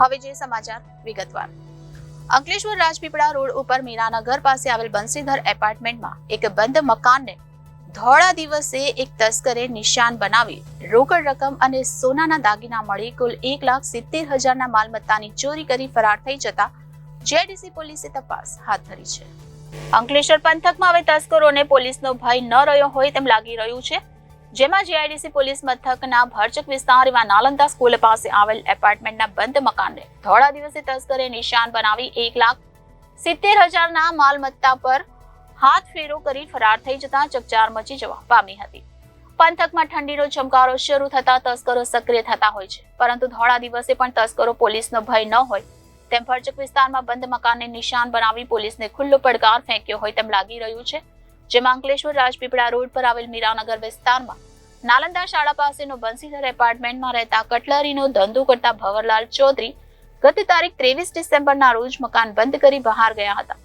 હવે જે સમાચાર વિગતવાર. અંકલેશ્વર રાજપીપળા રોડ ઉપર મીરાનગર પાસે આવેલ બંસીધર એપાર્ટમેન્ટમાં એક બંધ મકાનને ધોળા દિવસે એક તસ્કરે નિશાન બનાવી રોકડ રકમ અને સોનાના દાગીના મળી કુલ એક લાખ સિત્તેર હજારના માલમત્તાની ચોરી કરી ફરાર થઈ જતા જેડીસી પોલીસે તપાસ હાથ ધરી છે. અંકલેશ્વર પંથકમાં હવે તસ્કરોને પોલીસનો ભય ન રહ્યો હોય તેમ લાગી રહ્યું છે. જેમાં જીઆઈડીસી પોલીસ મથકના ભરચક વિસ્તાર એવા નાલંદા સ્કૂલ પાસે આવેલ એપાર્ટમેન્ટના બંધ મકાનને ધોળા દિવસે તસ્કરે નિશાન બનાવી એક લાખ સિત્તેર હજારના માલમત્તા પર હાથ ફેરો કરી ફરાર થઈ જતા ચકચાર મચી જવા પામી હતી. પંથકમાં ઠંડીનો ચમકારો શરૂ થતા તસ્કરો સક્રિય થતા હોય છે. પરંતુ ધોળા દિવસે પણ તસ્કરો પોલીસનો ભય ન હોય તેમ ભરચક વિસ્તારમાં બંધ મકાનને નિશાન બનાવી પોલીસને ખુલ્લો પડકાર ફેંક્યો હોય તેમ લાગી રહ્યું છે. જેમાં અંકલેશ્વર રાજપીપળા રોડ પર આવેલ મીરાનગર વિસ્તારમાં નાલંદા શાળા પાસેનો બંસીધર એપાર્ટમેન્ટમાં રહેતા કટલરીનો ધંધો કરતા ભવરલાલ ચૌધરી ગત તારીખ ત્રેવીસ ડિસેમ્બરના રોજ મકાન બંધ કરી બહાર ગયા હતા.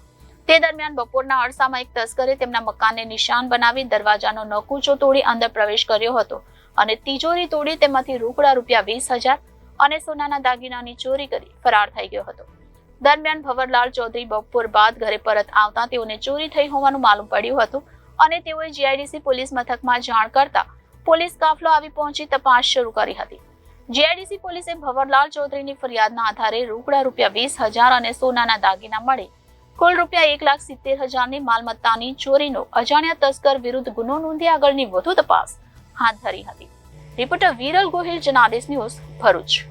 તે દરમિયાન બપોરના અરસામાં એક તસ્કરે તેમના મકાનને નિશાન બનાવી દરવાજાનો નકુચો તોડી અંદર પ્રવેશ કર્યો હતો અને તિજોરી તોડી તેમાંથી રોકડા રૂપિયા વીસ હજાર અને સોનાના દાગીનાની ચોરી કરી ફરાર થઈ ગયો હતો. દરમિયાન ભવરલાલ ચૌધરી બપોર બાદ ઘરે પરત આવતા તેઓને ચોરી થઈ હોવાનું માલુમ પડ્યું હતું અને તેઓએ જીઆઈડીસી પોલીસ મથકમાં જાણ કરતા પોલીસ કાફલો આવી પહોંચી તપાસ શરૂ કરી હતી. જીઆઈડીસી પોલીસે ભવરલાલ ચૌધરીની ફરિયાદના આધારે રોકડા રૂપિયા વીસ હજાર અને સોનાના દાગીના મળી. કુલ રૂપિયા એક લાખ સિત્તેર હજારની માલમત્તાની ચોરીનો અજાણ્યા તસ્કર વિરુદ્ધ ગુનો નોંધી આગળની વધુ તપાસ હાથ ધરી હતી. Reporter Viral Gohil, Janadesh news Bharuch.